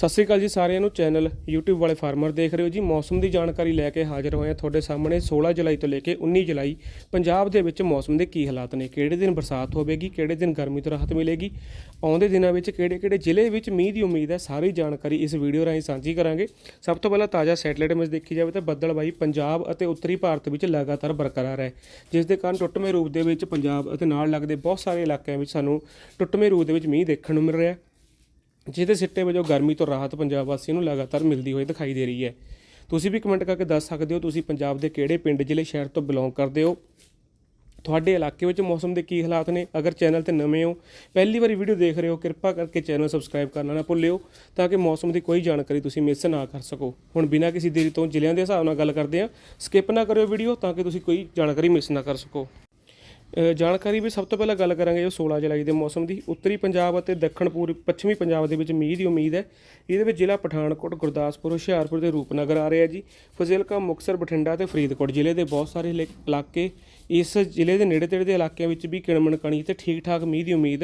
ਸਤਿ ਸ੍ਰੀ ਅਕਾਲ ਜੀ ਸਾਰਿਆਂ ਨੂੰ ਚੈਨਲ YouTube ਵਾਲੇ ਫਾਰਮਰ ਦੇਖ ਰਹੇ ਹੋ ਜੀ। ਮੌਸਮ ਦੀ ਜਾਣਕਾਰੀ ਲੈ ਕੇ ਹਾਜ਼ਰ ਹੋਏ ਹਾਂ ਤੁਹਾਡੇ ਸਾਹਮਣੇ 16 ਜੁਲਾਈ ਤੋਂ ਲੈ ਕੇ 19 ਜੁਲਾਈ। ਪੰਜਾਬ ਦੇ ਵਿੱਚ ਮੌਸਮ ਦੇ ਕੀ ਹਾਲਾਤ ਨੇ? ਕਿਹੜੇ ਦਿਨ ਬਰਸਾਤ ਹੋਵੇਗੀ? ਕਿਹੜੇ ਦਿਨ ਗਰਮੀ ਤੋਂ ਰਾਹਤ ਮਿਲੇਗੀ? ਆਉਂਦੇ ਦਿਨਾਂ ਵਿੱਚ ਕਿਹੜੇ-ਕਿਹੜੇ ਜ਼ਿਲ੍ਹੇ ਵਿੱਚ ਮੀਂਹ ਦੀ ਉਮੀਦ ਹੈ? ਸਾਰੀ ਜਾਣਕਾਰੀ ਇਸ ਵੀਡੀਓ ਰਾਹੀਂ ਸਾਂਝੀ ਕਰਾਂਗੇ। ਸਭ ਤੋਂ ਪਹਿਲਾਂ ਤਾਜ਼ਾ ਸੈਟੇਲਾਈਟ ਇਮੇਜ ਦੇਖੀ ਜਾਵੇ ਤਾਂ ਬੱਦਲਬਾਈ ਪੰਜਾਬ ਅਤੇ ਉੱਤਰੀ ਭਾਰਤ ਵਿੱਚ ਲਗਾਤਾਰ ਬਰਕਰਾਰ ਹੈ। ਜਿਸ ਦੇ ਕਾਰਨ ਟੁੱਟਵੇਂ ਰੂਪ ਦੇ ਵਿੱਚ ਪੰਜਾਬ ਅਤੇ ਨਾਲ ਲੱਗਦੇ ਬਹੁਤ ਸਾਰੇ ਇਲਾਕਿਆਂ ਵਿੱਚ ਸਾਨੂੰ ਟੁੱਟਵੇਂ ਰੂਪ ਦੇ ਵਿੱਚ ਮੀਂਹ ਦੇਖਣ ਨੂੰ ਮਿਲ ਰਿਹਾ ਹੈ। ਜਿਹਦੇ ਸਿੱਟੇ ਵਜੋਂ ਗਰਮੀ ਤੋਂ ਰਾਹਤ ਪੰਜਾਬ ਵਾਸੀਆਂ ਨੂੰ ਲਗਾਤਾਰ ਮਿਲਦੀ ਹੋਈ ਦਿਖਾਈ ਦੇ ਰਹੀ ਹੈ। ਤੁਸੀਂ ਵੀ ਕਮੈਂਟ ਕਰਕੇ ਦੱਸ ਸਕਦੇ ਹੋ, ਤੁਸੀਂ ਪੰਜਾਬ ਦੇ ਕਿਹੜੇ ਪਿੰਡ, ਜ਼ਿਲ੍ਹੇ, ਸ਼ਹਿਰ ਤੋਂ ਬਿਲੋਂਗ ਕਰਦੇ ਹੋ? ਤੁਹਾਡੇ ਇਲਾਕੇ ਵਿੱਚ ਮੌਸਮ ਦੇ ਕੀ ਹਾਲਾਤ ਨੇ? ਅਗਰ ਚੈਨਲ ਤੇ ਨਵੇਂ ਹੋ, ਪਹਿਲੀ ਵਾਰੀ ਵੀਡੀਓ ਦੇਖ ਰਹੇ ਹੋ, ਕਿਰਪਾ ਕਰਕੇ ਚੈਨਲ ਸਬਸਕ੍ਰਾਈਬ ਕਰਨਾ ਨਾ ਭੁੱਲਿਓ, ਤਾਂ ਕਿ ਮੌਸਮ ਦੀ ਕੋਈ ਜਾਣਕਾਰੀ ਤੁਸੀਂ ਮਿਸ ਨਾ ਕਰ ਸਕੋ। ਹੁਣ ਬਿਨਾਂ ਕਿਸੇ ਦੇਰੀ ਤੋਂ ਜ਼ਿਲ੍ਹਿਆਂ ਦੇ ਹਿਸਾਬ ਨਾਲ ਗੱਲ ਕਰਦੇ ਹਾਂ। ਸਕਿਪ ਨਾ ਕਰਿਓ ਵੀਡੀਓ ਤਾਂ ਕਿ ਤੁਸੀਂ ਕੋਈ ਜਾਣਕਾਰੀ ਮਿਸ ਨਾ ਕਰ ਸਕੋ। ਜਾਣਕਾਰੀ ਵੀ ਸਭ ਤੋਂ ਪਹਿਲਾਂ ਗੱਲ ਕਰਾਂਗੇ ਜੋ 16 ਜੁਲਾਈ ਦੇ ਮੌਸਮ ਦੀ। ਉੱਤਰੀ ਪੰਜਾਬ ਅਤੇ ਦੱਖਣ ਪੂਰਬ, ਪੱਛਮੀ ਪੰਜਾਬ ਦੇ ਵਿੱਚ ਮੀਂਹ ਦੀ ਉਮੀਦ ਹੈ। ਇਹਦੇ ਵਿੱਚ ਜ਼ਿਲ੍ਹਾ ਪਠਾਨਕੋਟ, ਗੁਰਦਾਸਪੁਰ, ਹੁਸ਼ਿਆਰਪੁਰ ਤੇ ਰੂਪਨਗਰ ਆ ਰਿਹਾ ਜੀ। ਫਜ਼ਿਲਕਾ, ਮੁਕਤਸਰ, ਬਠਿੰਡਾ ਤੇ ਫਰੀਦਕੋਟ ਜ਼ਿਲ੍ਹੇ ਦੇ ਬਹੁਤ ਸਾਰੇ ਇਲਾ- ਇਲਾਕੇ ਇਸ ਜ਼ਿਲ੍ਹੇ ਦੇ ਨੇੜੇ ਤੇੜੇ ਦੇ ਇਲਾਕਿਆਂ ਵਿੱਚ ਵੀ ਕਿਣਮਣ ਕਣੀ ਤੇ ਠੀਕ ਠਾਕ ਮੀਂਹ ਦੀ ਉਮੀਦ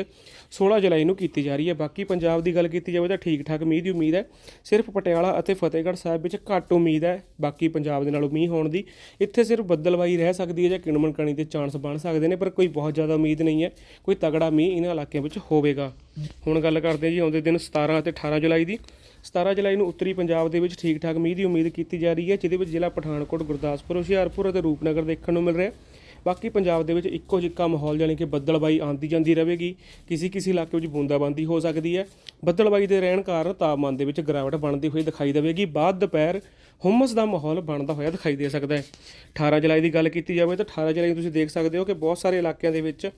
16 ਜੁਲਾਈ ਨੂੰ ਕੀਤੀ ਜਾ ਰਹੀ ਹੈ। ਬਾਕੀ ਪੰਜਾਬ ਦੀ ਗੱਲ ਕੀਤੀ ਜਾਵੇ ਤਾਂ ਠੀਕ ਠਾਕ ਮੀਂਹ ਦੀ ਉਮੀਦ ਹੈ। ਸਿਰਫ ਪਟਿਆਲਾ ਅਤੇ ਫਤਿਹਗੜ੍ਹ ਸਾਹਿਬ ਵਿੱਚ ਘੱਟ ਉਮੀਦ ਹੈ। ਬਾਕੀ ਪੰਜਾਬ ਦੇ ਨਾਲੋਂ ਮੀਂਹ ਹੋਣ ਦੀ ਇੱਥੇ ਸਿਰਫ ਬੱਦਲਵਾਈ ਰਹਿ ਸਕਦੀ ਹੈ ਜਾਂ ਕਿਣਮਣ ਕਣੀ ਦੇ ਚਾਂਸ ਬਣ ਸਕਦੇ ਨੇ। ਪਰ ਕੋਈ ਬਹੁਤ ਜ਼ਿਆਦਾ ਉਮੀਦ ਨਹੀਂ ਹੈ। ਕੋਈ ਤਗੜਾ ਮੀਂਹ ਇਹਨਾਂ ਇਲਾਕਿਆਂ ਵਿੱਚ ਹੋਵੇਗਾ। ਹੁਣ ਗੱਲ ਕਰਦੇ ਹਾਂ ਜੀ, ਆਉਂਦੇ ਦਿਨ 17 ਅਤੇ 18 ਜੁਲਾਈ ਦੀ। 17 ਜੁਲਾਈ ਨੂੰ ਉੱਤਰੀ ਪੰਜਾਬ ਦੇ ਵਿੱਚ ਠੀਕ ਠਾਕ ਮੀਂਹ ਦੀ ਉਮੀਦ ਕੀਤੀ ਜਾ ਰਹੀ ਹੈ, ਜਿਹਦੇ ਵਿੱਚ ਜ਼ਿਲ੍ਹਾ ਪਠਾਨਕੋਟ, ਗੁਰਦਾਸਪੁਰ, ਹੁਸ਼ਿਆਰਪੁਰ ਅਤੇ ਰੂਪਨਗਰ ਦੇਖਣ ਨੂੰ ਮਿਲ ਰਿਹਾ ਬਾਕੀ ਪੰਜਾਬ ਦੇ ਵਿੱਚ ਇੱਕੋ ਜਿੱਕਾ ਮਾਹੌਲ ਜਾਣੀ ਕਿ ਬੱਦਲਬਾਈ ਆਂਦੀ ਜਾਂਦੀ ਰਹੇਗੀ। ਕਿਸੇ ਕਿਸੇ ਇਲਾਕੇ ਵਿੱਚ ਬੂੰਦਾਬਾਂਦੀ ਹੋ ਸਕਦੀ ਹੈ। ਬੱਦਲਬਾਈ ਦੇ ਰਹਿਣ ਕਾਰਨ ਤਾਪਮਾਨ ਦੇ ਵਿੱਚ ਗਿਰਾਵਟ ਬਣਦੀ ਹੋਈ ਦਿਖਾਈ ਦੇਵੇਗੀ। ਬਾਅਦ ਦੁਪਹਿਰ ਹੁਮਸ ਦਾ ਮਾਹੌਲ ਬਣਦਾ ਹੋਇਆ ਦਿਖਾਈ ਦੇ ਸਕਦਾ ਹੈ। 18 ਜੁਲਾਈ ਦੀ ਗੱਲ ਕੀਤੀ ਜਾਵੇ ਤਾਂ 18 ਜੁਲਾਈ ਨੂੰ ਤੁਸੀਂ ਦੇਖ ਸਕਦੇ ਹੋ ਕਿ ਬਹੁਤ ਸਾਰੇ ਇਲਾਕਿਆਂ ਦੇ ਵਿੱਚ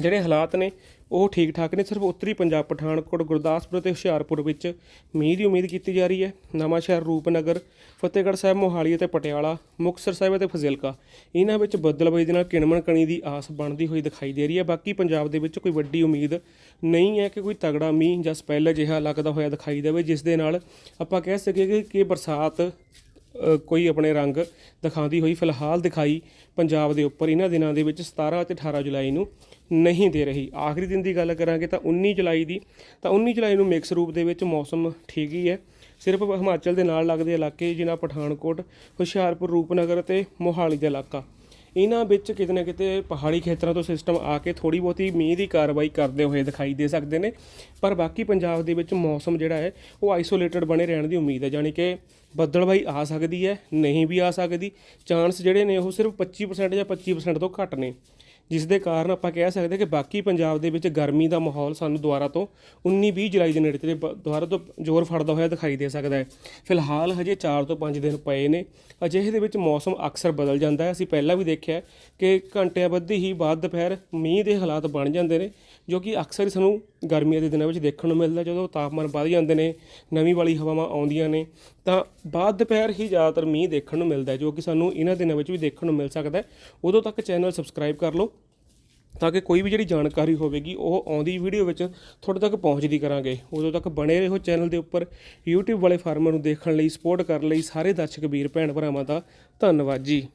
ਜਿਹੜੇ ਹਾਲਾਤ ਨੇ ਉਹ ਠੀਕ ਠਾਕ ਨੇ। ਸਿਰਫ ਉੱਤਰੀ ਪੰਜਾਬ, ਪਠਾਨਕੋਟ, ਗੁਰਦਾਸਪੁਰ ਅਤੇ ਹੁਸ਼ਿਆਰਪੁਰ ਵਿੱਚ ਮੀਂਹ ਦੀ ਉਮੀਦ ਕੀਤੀ ਜਾ ਰਹੀ ਹੈ। ਨਵਾਂਸ਼ਹਿਰ ਰੂਪਨਗਰ, ਫਤਿਹਗੜ੍ਹ ਸਾਹਿਬ, ਮੋਹਾਲੀ ਅਤੇ ਪਟਿਆਲਾ, ਮੁਕਤਸਰ ਸਾਹਿਬ ਅਤੇ ਫਜ਼ਿਲਕਾ। ਇਹਨਾਂ ਵਿੱਚ ਬੱਦਲਬਾਈ ਦੇ ਨਾਲ ਕਿਣਮਣ ਕਣੀ ਦੀ ਆਸ ਬਣਦੀ ਹੋਈ ਦਿਖਾਈ ਦੇ ਰਹੀ ਹੈ। ਬਾਕੀ ਪੰਜਾਬ ਦੇ ਵਿੱਚ ਕੋਈ ਵੱਡੀ ਉਮੀਦ ਨਹੀਂ ਹੈ ਕਿ ਕੋਈ ਤਗੜਾ ਮੀਂਹ ਜਾਂ ਸਪੈਲ ਜਿਹਾ ਲੱਗਦਾ ਹੋਇਆ ਦਿਖਾਈ ਦੇਵੇ, ਜਿਸ ਦੇ ਨਾਲ ਆਪਾਂ ਕਹਿ ਸਕੀਏ ਕਿ ਬਰਸਾਤ ਕੋਈ ਆਪਣੇ ਰੰਗ ਦਿਖਾਉਂਦੀ ਹੋਈ ਫਿਲਹਾਲ ਦਿਖਾਈ ਪੰਜਾਬ ਦੇ ਉੱਪਰ ਇਹਨਾਂ ਦਿਨਾਂ ਦੇ ਵਿੱਚ 17 ਅਤੇ 18 ਜੁਲਾਈ ਨੂੰ ਨਹੀਂ ਦੇ ਰਹੀ। ਆਖਰੀ ਦਿਨ ਦੀ ਗੱਲ ਕਰਾਂਗੇ ਤਾਂ 19 ਜੁਲਾਈ ਦੀ। ਤਾਂ 19 ਜੁਲਾਈ ਨੂੰ ਮਿਕਸ ਰੂਪ ਦੇ ਵਿੱਚ ਮੌਸਮ ਠੀਕ ਹੀ ਹੈ। ਸਿਰਫ ਹਿਮਾਚਲ ਦੇ ਨਾਲ ਲੱਗਦੇ ਇਲਾਕੇ ਜਿਨ੍ਹਾਂ ਪਠਾਨਕੋਟ, ਹੁਸ਼ਿਆਰਪੁਰ, ਰੂਪਨਗਰ ਅਤੇ ਮੋਹਾਲੀ ਦਾ ਇਲਾਕਾ। ਇਹਨਾਂ ਵਿੱਚ ਕਿਤੇ ਨਾ ਕਿਤੇ ਪਹਾੜੀ ਖੇਤਰਾਂ ਤੋਂ ਸਿਸਟਮ ਆ ਕੇ ਥੋੜੀ ਬਹੁਤੀ ਮੀਂਹ ਦੀ ਕਾਰਵਾਈ ਕਰਦੇ ਹੋਏ ਦਿਖਾਈ ਦੇ ਸਕਦੇ ਨੇ। ਪਰ ਬਾਕੀ ਪੰਜਾਬ ਦੇ ਵਿੱਚ ਮੌਸਮ ਜਿਹੜਾ ਹੈ, ਉਹ ਆਈਸੋਲੇਟਡ ਬਣੇ ਰਹਿਣ ਦੀ ਉਮੀਦ ਹੈ। ਯਾਨੀ ਕਿ ਬੱਦਲਬਾਈ ਆ ਸਕਦੀ ਹੈ, ਨਹੀਂ ਵੀ ਆ ਸਕਦੀ। ਚਾਂਸ ਜਿਹੜੇ ਨੇ ਉਹ ਸਿਰਫ 25% ਜਾਂ 25% ਤੋਂ ਘੱਟ ਨੇ। ਜਿਸ ਦੇ ਕਾਰਨ ਆਪਾਂ ਕਹਿ ਸਕਦੇ ਕਿ ਬਾਕੀ ਪੰਜਾਬ ਦੇ ਵਿੱਚ ਗਰਮੀ ਦਾ ਮਾਹੌਲ ਸਾਨੂੰ ਦੁਬਾਰਾ ਤੋਂ 19-20 ਜੁਲਾਈ ਦੇ ਨੇੜੇ ਤੇ ਬ- ਦੁਬਾਰਾ ਤੋਂ ਜ਼ੋਰ ਫੜਦਾ ਹੋਇਆ ਦਿਖਾਈ ਦੇ ਸਕਦਾ ਹੈ। ਫਿਲਹਾਲ ਹਜੇ 4 ਤੋਂ 5 ਦਿਨ ਪਏ ਨੇ। ਅਜਿਹੇ ਦੇ ਵਿੱਚ ਮੌਸਮ ਅਕਸਰ ਬਦਲ ਜਾਂਦਾ ਹੈ। ਅਸੀਂ ਪਹਿਲਾਂ ਵੀ ਦੇਖਿਆ ਕਿ ਘੰਟਿਆਂ ਬੱਧੀ ਹੀ ਬਾਅਦ ਦੁਪਹਿਰ ਮੀਂਹ ਦੇ ਹਾਲਾਤ ਬਣ ਜਾਂਦੇ ਨੇ, ਜੋ ਕਿ ਅਕਸਰ ਹੀ ਸਾਨੂੰ ਗਰਮੀਆਂ ਦੇ ਦਿਨਾਂ ਵਿੱਚ ਦੇਖਣ ਨੂੰ ਮਿਲਦਾ ਜਦੋਂ ਤਾਪਮਾਨ ਵੱਧ ਜਾਂਦੇ ਨੇ, ਨਵੀਂ ਵਾਲੀ ਹਵਾਵਾਂ ਆਉਂਦੀਆਂ ਨੇ, ਤਾਂ ਬਾਅਦ ਦੁਪਹਿਰ ਹੀ ਜ਼ਿਆਦਾਤਰ ਮੀਂਹ ਦੇਖਣ ਨੂੰ ਮਿਲਦਾ ਜੋ ਕਿ ਸਾਨੂੰ ਇਹਨਾਂ ਦਿਨਾਂ ਵਿੱਚ ਵੀ ਦੇਖਣ ਨੂੰ ਮਿਲ ਸਕਦਾ ਹੈ। ਉਦੋਂ ਤੱਕ ਚੈਨਲ ਸਬਸਕ੍ਰਾਈਬ ਕਰ ਲਓ ਤਾਂ ਕਿ ਕੋਈ ਵੀ ਜਿਹੜੀ ਜਾਣਕਾਰੀ ਹੋਵੇਗੀ, ਉਹ ਆਉਂਦੀ ਵੀਡੀਓ ਵਿੱਚ ਤੁਹਾਡੇ ਤੱਕ ਪਹੁੰਚਦੀ ਕਰਾਂਗੇ। ਉਦੋਂ ਤੱਕ ਬਣੇ ਰਹੋ ਚੈਨਲ ਦੇ ਉੱਪਰ। YouTube ਵਾਲੇ ਫਾਰਮਰ ਨੂੰ ਦੇਖਣ ਲਈ, ਸਪੋਰਟ ਕਰਨ ਲਈ ਸਾਰੇ ਦਰਸ਼ਕ ਵੀਰ, ਭੈਣ ਭਰਾਵਾਂ ਦਾ ਧੰਨਵਾਦ ਜੀ।